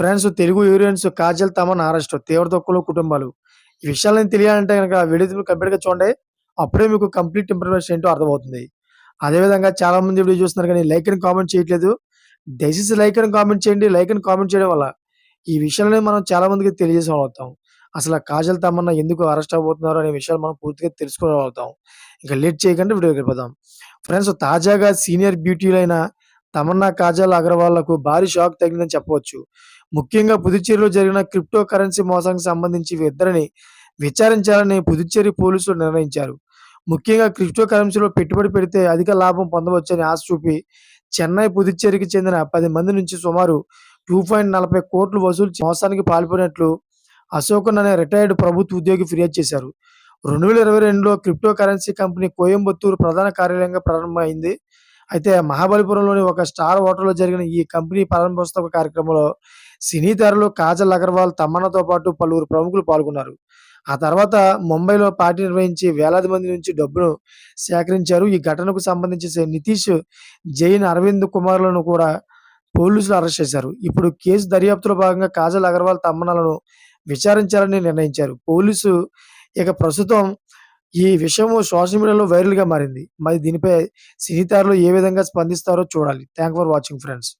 Friends Telugu heroines Kajal Tamannaah arrest తీవ్ర దుఃఖంలో కుటుంబాలు. ఈ విషయాలను తెలియాలంటే కనుక వీడియో కంప్లీట్గా చూడండి. అప్పుడే మీకు కంప్లీట్ ఇన్ఫర్మేషన్ ఏంటో అర్థమవుతుంది. అదేవిధంగా చాలా మంది వీడియో చూస్తున్నారు కానీ లైక్ అని కామెంట్ చేయట్లేదు. దయచేసి లైక్ అని కామెంట్ చేయండి. లైక్ అని కామెంట్ చేయడం వల్ల ఈ విషయాలని మనం చాలా మందికి తెలియజేసే అసలు కాజల్ తమన్నా ఎందుకు అరెస్ట్ అవబోతున్నారు అనే విషయాలు మనం పూర్తిగా తెలుసుకోగలుగుతాం ఇంకా లేట్ చేయకుండా వీడియోకి వెళ్ళిపోదాం. ఫ్రెండ్స్ తాజాగా సీనియర్ బ్యూటీలైన తమన్నా కాజల్ అగర్వాల్లకు భారీ షాక్ తగిలిందని చెప్పవచ్చు. ముఖ్యంగా పుదుచ్చేరిలో జరిగిన క్రిప్టో కరెన్సీ మోసానికి సంబంధించి ఇద్దరిని విచారించాలని పుదుచ్చేరి పోలీసులు నిర్ణయించారు. ముఖ్యంగా క్రిప్టో కరెన్సీలో పెట్టుబడి పెడితే అధిక లాభం పొందవచ్చని ఆశ చూపి చెన్నై పుదుచ్చేరికి చెందిన పది మంది నుంచి సుమారు టూ పాయింట్ నలభై కోట్లు వసూలు మోసానికి పాల్పడినట్లు అశోకన్ అనే రిటైర్డ్ ప్రభుత్వ ఉద్యోగి ఫిర్యాదు చేశారు. రెండు వేల ఇరవై రెండులో క్రిప్టో కరెన్సీ కంపెనీ కోయంబత్తూరు ప్రధాన కార్యాలయంగా ప్రారంభమైంది. అయితే మహాబలిపురంలోని ఒక స్టార్ హోటల్లో జరిగిన ఈ కంపెనీ ప్రారంభోత్సవ కార్యక్రమంలో సినీ తెరలో కాజల్ అగర్వాల్ తమ్మన్నతో పాటు పలువురు ప్రముఖులు పాల్గొన్నారు. ఆ తర్వాత ముంబైలో పార్టీ నిర్వహించి వేలాది మంది నుంచి డబ్బును సేకరించారు. ఈ ఘటనకు సంబంధించి నితీష్ జైన్ అరవింద్ కుమార్లను కూడా పోలీసులు అరెస్ట్ చేశారు. ఇప్పుడు కేసు దర్యాప్తులో భాగంగా కాజల్ అగర్వాల్ తమ్మన్నలను విచారించాలని నిర్ణయించారు. పోలీసు ఇక ప్రస్తుతం ఈ విషయము సోషల్ మీడియాలో వైరల్గా మారింది. మరి దీనిపై సినీతారులు ఏ విధంగా స్పందిస్తారో చూడాలి. Thank for watching friends.